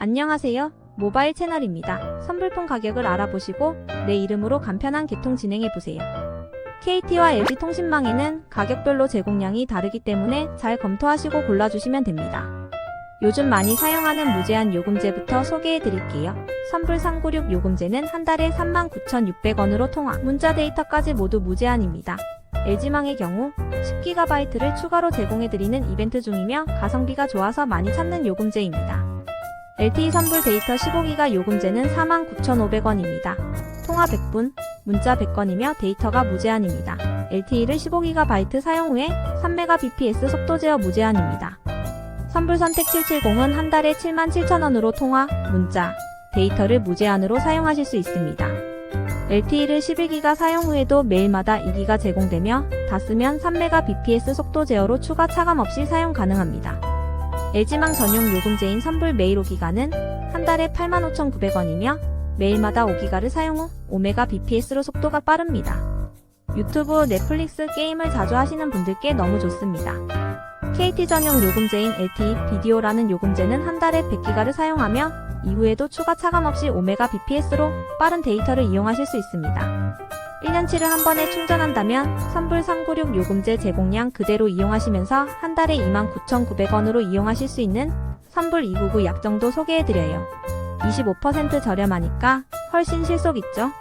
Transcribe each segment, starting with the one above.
안녕하세요. 모바일 채널입니다. 선불폰 가격을 알아보시고 내 이름으로 간편한 개통 진행해보세요. KT와 LG 통신망에는 가격별로 제공량이 다르기 때문에 잘 검토하시고 골라주시면 됩니다. 요즘 많이 사용하는 무제한 요금제부터 소개해드릴게요. 선불 396 요금제는 한 달에 39,600원으로 통화, 문자 데이터까지 모두 무제한입니다. LG망의 경우 10GB를 추가로 제공해드리는 이벤트 중이며 가성비가 좋아서 많이 찾는 요금제입니다. LTE 선불 데이터 15기가 요금제는 49,500원입니다. 통화 100분, 문자 100건이며 데이터가 무제한입니다. LTE를 15GB 사용 후에 3Mbps 속도 제어 무제한입니다. 선불 선택 770은 한 달에 77,000원으로 통화, 문자, 데이터를 무제한으로 사용하실 수 있습니다. LTE를 11기가 사용 후에도 매일마다 2기가 제공되며 다 쓰면 3Mbps 속도 제어로 추가 차감 없이 사용 가능합니다. LG망 전용 요금제인 선불 메일 5기가는 한 달에 85,900원이며 매일마다 5기가를 사용 후 5Mbps로 속도가 빠릅니다. 유튜브, 넷플릭스, 게임을 자주 하시는 분들께 너무 좋습니다. KT 전용 요금제인 LTE 비디오라는 요금제는 한 달에 100기가를 사용하며 이후에도 추가 차감 없이 5Mbps로 빠른 데이터를 이용하실 수 있습니다. 1년치를 한 번에 충전한다면 선불 396 요금제 제공량 그대로 이용하시면서 한 달에 29,900원으로 이용하실 수 있는 선불 299 약정도 소개해드려요. 25% 저렴하니까 훨씬 실속 있죠?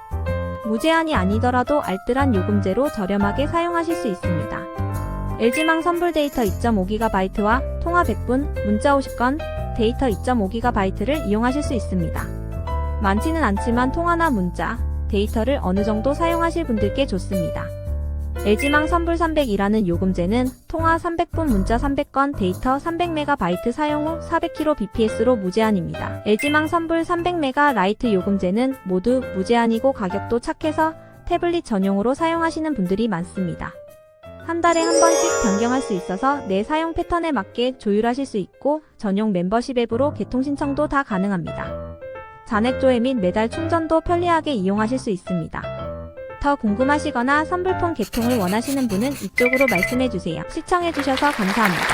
무제한이 아니더라도 알뜰한 요금제로 저렴하게 사용하실 수 있습니다. LG망 선불 데이터 2.5GB와 통화 100분, 문자 50건, 데이터 2.5GB를 이용하실 수 있습니다. 많지는 않지만 통화나 문자, 데이터를 어느 정도 사용하실 분들께 좋습니다. LG망 선불 300이라는 요금제는 통화 300분 문자 300건 데이터 300MB 사용 후 400kbps로 무제한입니다. LG망 선불 300메가 라이트 요금제는 모두 무제한이고 가격도 착해서 태블릿 전용으로 사용하시는 분들이 많습니다. 한 달에 한 번씩 변경할 수 있어서 내 사용 패턴에 맞게 조율하실 수 있고 전용 멤버십 앱으로 개통 신청도 다 가능합니다. 잔액 조회 및 매달 충전도 편리하게 이용하실 수 있습니다. 더 궁금하시거나 선불폰 개통을 원하시는 분은 이쪽으로 말씀해주세요. 시청해주셔서 감사합니다.